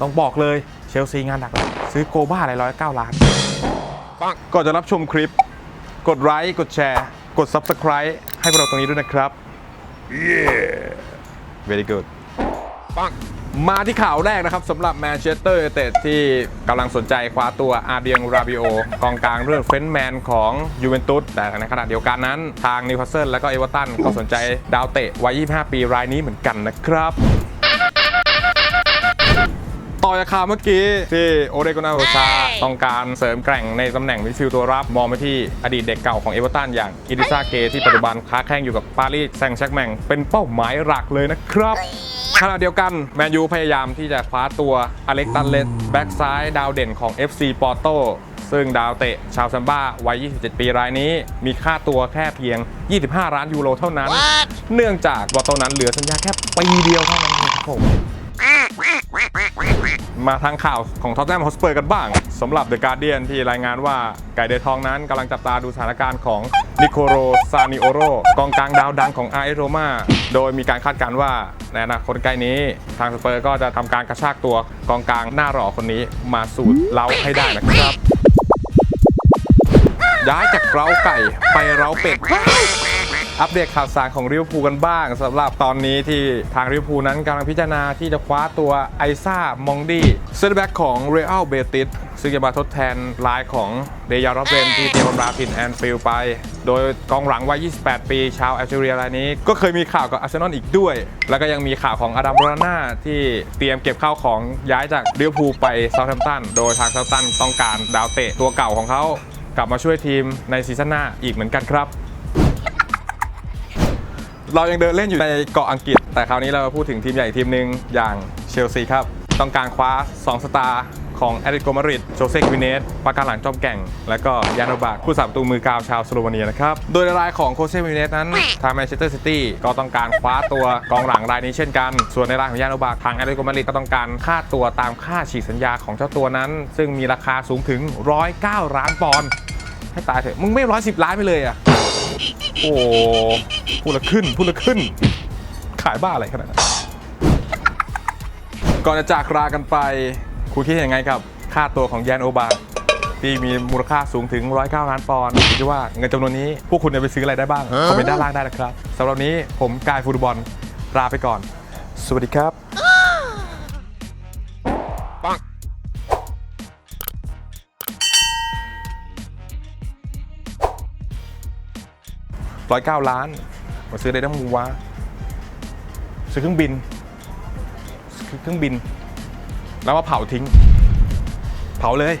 ต้องบอกเลยเชลซีงานหนักเลยซื้อโกบ้าอะไรร้อยเก้าล้านก่อนจะรับชมคลิป กดไลค์กดแชร์กด Subscribe ให้พวกเราตรงนี้ด้วยนะครับ yeah very good มาที่ข่าวแรกนะครับสำหรับแมนเชสเตอร์ยูไนเต็ดที่กำลังสนใจคว้าตัวอาเดียงราบิโอกองกลางเรื่องเฟรนแมนของยูเวนตุสแต่ในขณะเดียวกันนั้น ทางนิวคาสเซิลและก็เอเวอร์ตันก็สนใจดาวเตะวัย 25 ปีรายนี้เหมือนกันนะครับ ต่อจากข่าวเมื่อกี้ ที่โอเดโกนาโรชาต้องการเสริมแกร่งในตำแหน่งมิดฟิลด์ตัวรับ มองไปที่อดีตเด็กเก่าของเอเวอร์ตันอย่างอิดิซาเกที่ปัจจุบันค้าแข่งอยู่กับปารีสแซงต์แชร์กแมงเป็นเป้าหมายหลักเลยนะครับ ขณะเดียวกันแมนยูพยายามที่จะคว้าตัวอเล็กตันเลสแบ็กซ้ายดาวเด่นของ FC ปอร์โตซึ่งดาวเตะชาวซัมบ้าวัย 27 ปีรายนี้ มีค่าตัวแค่เพียง 25 ล้านยูโรเท่านั้นเนื่องจากปอร์โตนั้นเหลือสัญญาแค่ปีเดียวเท่านั้นเองครับผม มาทางข่าวของท็อตแนมฮอสเปอร์กันบ้างสำหรับเดอะการเดียนที่รายงานว่าไก่เดทองนั้นกำลังจับตาดูสถานการณ์ของนิโคโรซานิโอโรกองกลางดาวดังของอาร์เอโรมาโดยมีการคาดการณ์ว่าในอนาคตใกล้นี้ ทางสเปอร์ก็จะทำการกระชากตัวกองกลางหน้าหล่อคนนี้มาสู่เล้าให้ได้นะครับย้ายจากเล้าไก่ไปเล้าเป็ด อัปเดตข่าวสารของริวพูกันบ้างสำหรับตอนนี้ที่ทางริวพูนั้นกำลังพิจารณาที่จะคว้าตัวไอซ่ามองดีเซนแบ็กของเรอัลเบติสซึ่งจะมาทดแทนลายของเดยาร์เบนที่เตรียมบำราถิ่นแอนฟิลไป โดยกองหลังวัย 28 ปี ชาวแอลจีเรียรายนี้ ก็เคยมีข่าวกับอาร์เซนอลอีกด้วย แล้วก็ยังมีข่าวของอดัมโรน่าที่เตรียมเก็บข้าวของย้ายจากริวพูไปเซาท์แฮมป์ตันโดยทางเซาท์แฮมป์ตันต้องการดาวเตะตัวเก่าของเขากลับมาช่วยทีมในซีซั่นหน้าอีกเหมือนกันครับ เรายังเดินเล่นอยู่ในเกาะอังกฤษ แต่คราวนี้เราพูดถึงทีมใหญ่อีกทีมหนึ่งอย่างเชลซีครับ ต้องการคว้า 2 สตาร์ของแอตเลติโกมาริดโจเซ่กินเนสปากการหลังจอมแก่ง และก็ยานโนบาผู้สาประตูมือกาวชาวสโลวาเนียนะครับ โดยรายของโคเซ่กิเนสนั้น ทางแมนเชสเตอร์ซิตี้ก็ต้องการคว้าตัวกองหลังรายนี้เช่นกัน ส่วนในรายของยานโนบาทางแอตเลติโกมาริดก็ต้องการค่าตัวตามค่าฉีกสัญญาของเจ้าตัวนั้น ซึ่งมีราคาสูงถึง 109 ล้านปอนด์ให้ตายเถอะมึงไม่ร้อยสิบล้านไปเลยอะ โอ้พูดละขึ้นพูดละขึ้น ขายบ้าอะไรขนาดนั้นก่อนจะจากลากันไป คุณคิดยังไงกับ ค่าตัวของแยนโอบาที่มีมูลค่าสูงถึง 109 ล้านปอนด์คิดว่าเงินจำนวนนี้ พวกคุณจะไปซื้ออะไรได้บ้าง คอมเมนต์ด้านล่างได้นะครับสำหรับวันนี้ผมกายฟูตบอลลาไปก่อน สวัสดีครับ ร้อยเก้าล้าน มาซื้ออะไรได้มูวะซื้อเครื่องบินเครื่องบิน แล้วมาเผาทิ้ง เผาเลย